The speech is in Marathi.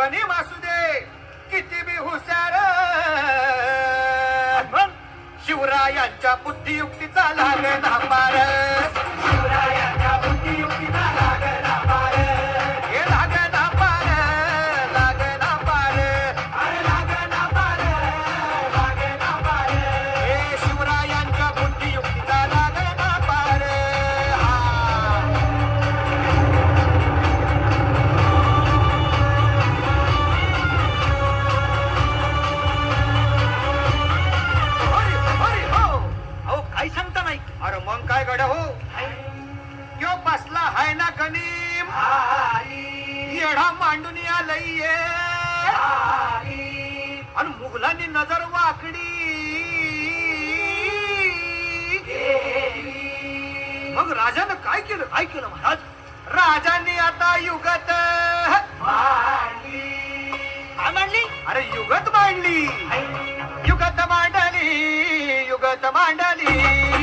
गणिम मासू दे किती बी हुशार. शिवरायांच्या बुद्धियुक्तीचा लाग धाव मांडून आलय. आणि मुघलांनी नजर वाकडी. मग राजानं काय केलं? काय केलं महाराज? राजांनी आता युगत काय मांडली. अरे युगत मांडली. युगत मांडली युगत मांडली.